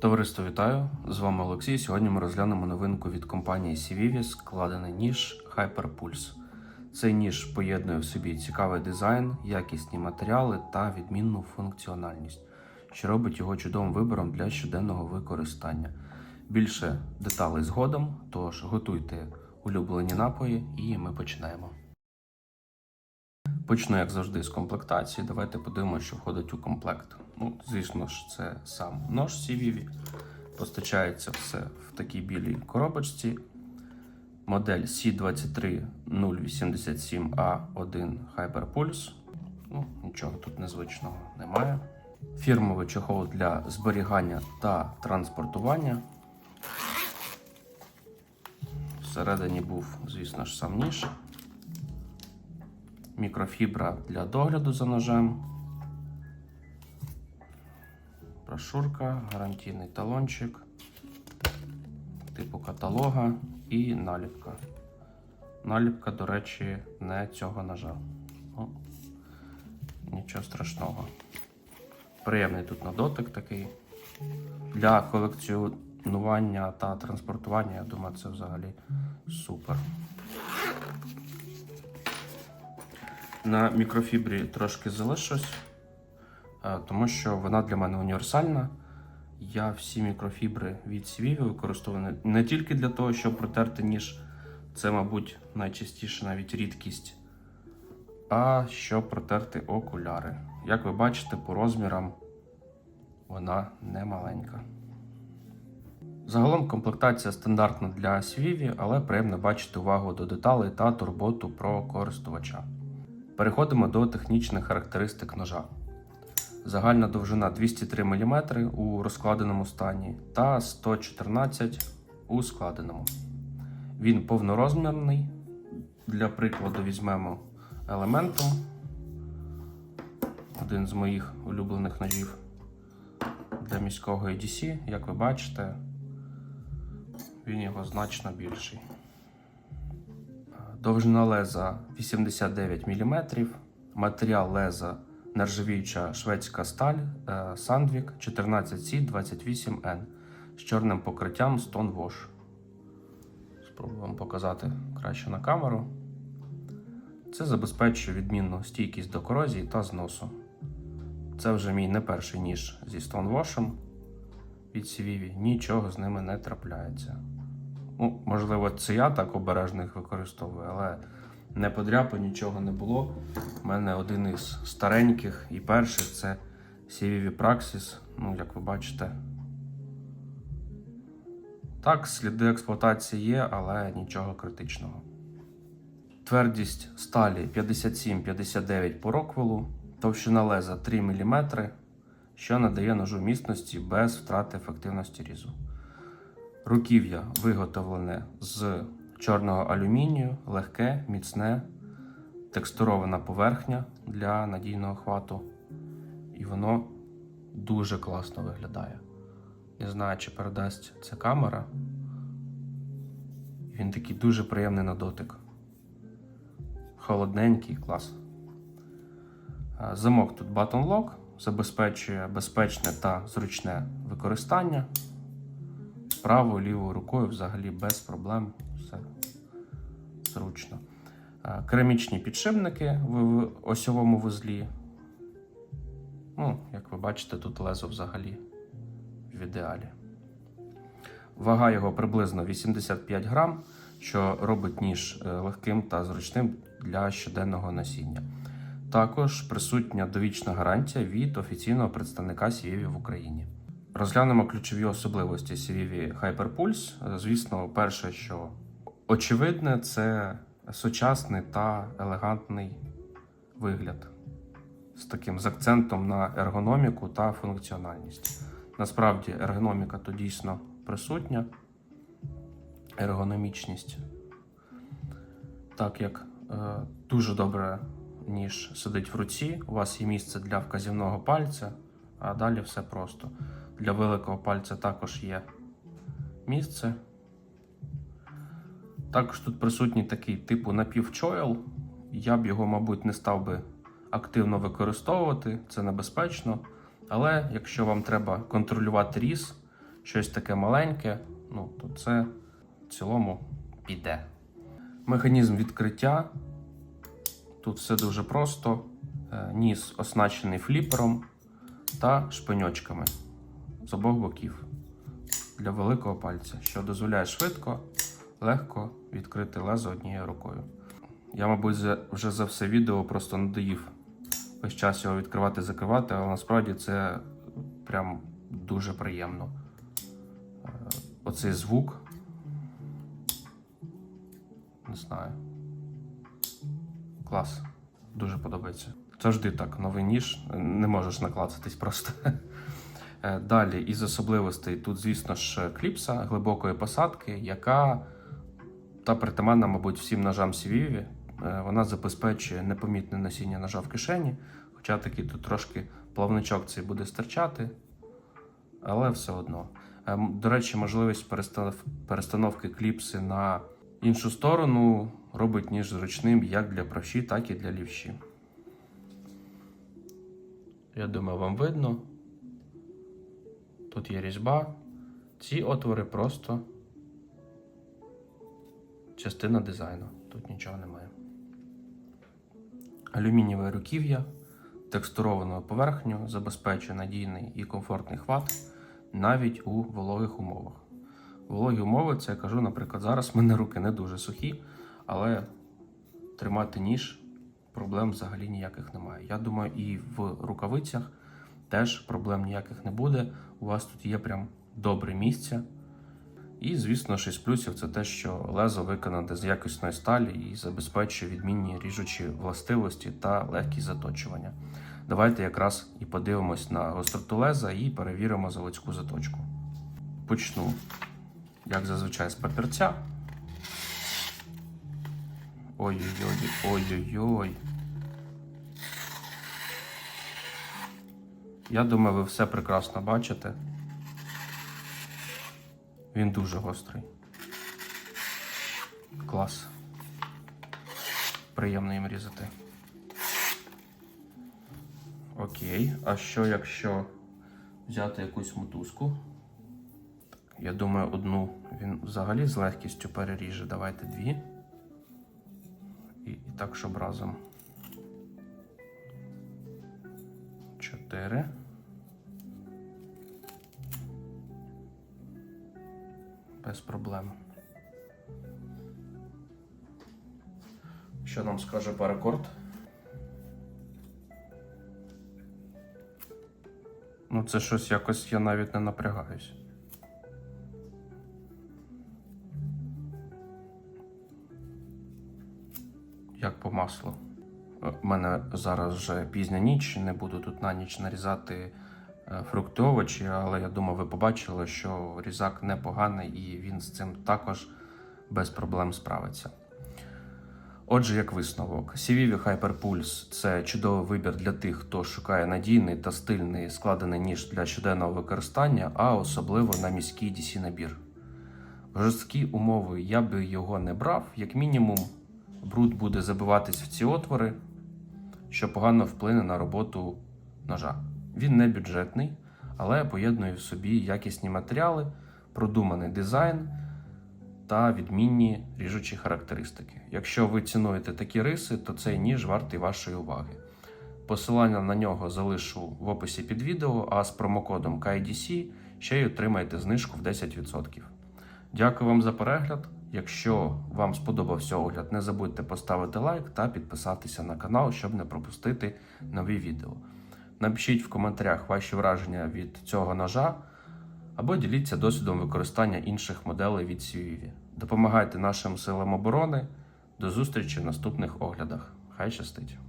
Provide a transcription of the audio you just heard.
Товариство вітаю! З вами Олексій. Сьогодні ми розглянемо новинку від компанії Civivi складений ніж Hyperpulse. Цей ніж поєднує в собі цікавий дизайн, якісні матеріали та відмінну функціональність, що робить його чудовим вибором для щоденного використання. Більше деталей згодом, тож готуйте улюблені напої і ми починаємо. Почну, як завжди, з комплектації. Давайте подивимося, що входить у комплект. Ну, звісно ж, це сам нож CVV. Постачається все в такій білій коробочці. Модель C23087A1 Hyperpulse. Ну, нічого тут незвичного немає. Фірмовий чохол для зберігання та транспортування. Всередині був, звісно ж, сам ніж мікрофібра для догляду за ножем, брошурка, гарантійний талончик, типу каталога і наліпка. Наліпка, до речі, не цього ножа. Ну, нічого страшного. Приємний тут на дотик такий. Для колекціонування та транспортування, я думаю, це взагалі супер. На мікрофібрі трошки залишусь, е, тому що вона для мене універсальна. Я всі мікрофібри від Civivi використовую не тільки для того, щоб протерти ніж, це, мабуть, найчастіше навіть рідкість, а щоб протерти окуляри. Як ви бачите, по розмірам вона не маленька. Загалом комплектація стандартна для Civivi, але приємно бачити увагу до деталей та турботу про користувача. Переходимо до технічних характеристик ножа. Загальна довжина 203 мм у розкладеному стані та 114 у складеному. Він повнорозмірний. Для прикладу візьмемо елементом. Один з моїх улюблених ножів для міського EDC. Як ви бачите, він його значно більший. Довжина леза 89 мм, матеріал леза нержавіюча шведська сталь е, Sandvik 14C28N з чорним покриттям Stone Wash. Спробую вам показати краще на камеру. Це забезпечує відмінну стійкість до корозії та зносу. Це вже мій не перший ніж зі Stone Wash від Civivi. Нічого з ними не трапляється. Ну, можливо, це я так обережно їх використовую, але не подряпа, нічого не було. У мене один із стареньких і перший це CVV Praxis. Ну, як ви бачите. Так, сліди експлуатації є, але нічого критичного. Твердість сталі 57-59 по роквелу, товщина леза 3 мм, що надає ножу міцності без втрати ефективності різу. Руків'я виготовлене з чорного алюмінію, легке, міцне, текстурована поверхня для надійного хвату. І воно дуже класно виглядає. Не знаю, чи передасть ця камера. Він такий дуже приємний на дотик. Холодненький, клас. Замок тут Button Lock забезпечує безпечне та зручне використання правою лівою рукою взагалі без проблем. Все зручно. Е, Керамічні підшипники в осьовому вузлі. Ну, Як ви бачите, тут лезо взагалі в ідеалі. Вага його приблизно 85 грам, що робить ніж е, легким та зручним для щоденного носіння. Також присутня довічна гарантія від офіційного представника CVV в Україні. Розглянемо ключові особливості CVV Hyperpulse. Звісно, перше, що очевидне, це сучасний та елегантний вигляд з таким з акцентом на ергономіку та функціональність. Насправді, ергономіка то дійсно присутня, ергономічність. Так як е, дуже добре ніж сидить в руці, у вас є місце для вказівного пальця, а далі все просто. Для великого пальця також є місце. Також тут присутній такий типу напівчойл. Я б його, мабуть, не став би активно використовувати, це небезпечно. Але якщо вам треба контролювати різ, щось таке маленьке, ну, то це в цілому піде. Механізм відкриття. Тут все дуже просто. Е, Ніс оснащений фліпером та шпиньочками з обох боків для великого пальця, що дозволяє швидко, легко відкрити лезо однією рукою. Я, мабуть, вже за все відео просто надоїв весь час його відкривати закривати, але насправді це прям дуже приємно. Е, Оцей звук. Не знаю. Клас. Дуже подобається. Завжди так, новий ніж, не можеш наклацатись просто. Е, Далі, із особливостей, тут, звісно ж, кліпса глибокої посадки, яка та притаманна, мабуть, всім ножам Сівіві. Вона забезпечує непомітне носіння ножа в кишені, хоча такий тут трошки плавничок цей буде стирчати, але все одно. Е, До речі, можливість перестанов- перестановки кліпси на іншу сторону робить ніж зручним як для правші, так і для лівші. Я думаю, вам видно. Тут є різьба. Ці отвори просто частина дизайну. Тут нічого немає. Алюмінієве руків'я, текстурованою поверхню забезпечує надійний і комфортний хват навіть у вологих умовах. Вологі умови, це я кажу, наприклад, зараз в мене руки не дуже сухі, але тримати ніж проблем взагалі ніяких немає. Я думаю, і в рукавицях теж проблем ніяких не буде. У вас тут є прям добре місце. І, звісно, ж із плюсів це те, що лезо виконане з якісної сталі і забезпечує відмінні ріжучі властивості та легкість заточування. Давайте якраз і подивимось на гостроту леза і перевіримо заводську заточку. Почну, як зазвичай, з папірця. Ой-ой-ой, ой-ой-ой. Я думаю, ви все прекрасно бачите. Він дуже гострий. Клас. Приємно їм різати. Окей. А що якщо взяти якусь мотузку? Я думаю, одну він взагалі з легкістю переріже. Давайте дві. І, і так, щоб разом. Чотири. Без проблем. Що нам скаже паракорд? Ну, це щось якось я навіть не напрягаюсь. Як по маслу. У мене зараз вже пізня ніч, не буду тут на ніч нарізати е, але я думаю, ви побачили, що різак непоганий і він з цим також без проблем справиться. Отже, як висновок, CVV Hyperpulse – це чудовий вибір для тих, хто шукає надійний та стильний складений ніж для щоденного використання, а особливо на міський DC набір. Жорсткі умови я би його не брав, як мінімум, бруд буде забиватись в ці отвори, що погано вплине на роботу ножа. Він не бюджетний, але поєднує в собі якісні матеріали, продуманий дизайн та відмінні ріжучі характеристики. Якщо ви цінуєте такі риси, то цей ніж вартий вашої уваги. Посилання на нього залишу в описі під відео, а з промокодом KIDC ще й отримаєте знижку в 10%. Дякую вам за перегляд. Якщо вам сподобався огляд, не забудьте поставити лайк та підписатися на канал, щоб не пропустити нові відео. Напишіть в коментарях ваші враження від цього ножа або діліться досвідом використання інших моделей від CVV. Допомагайте нашим силам оборони. До зустрічі в наступних оглядах. Хай щастить!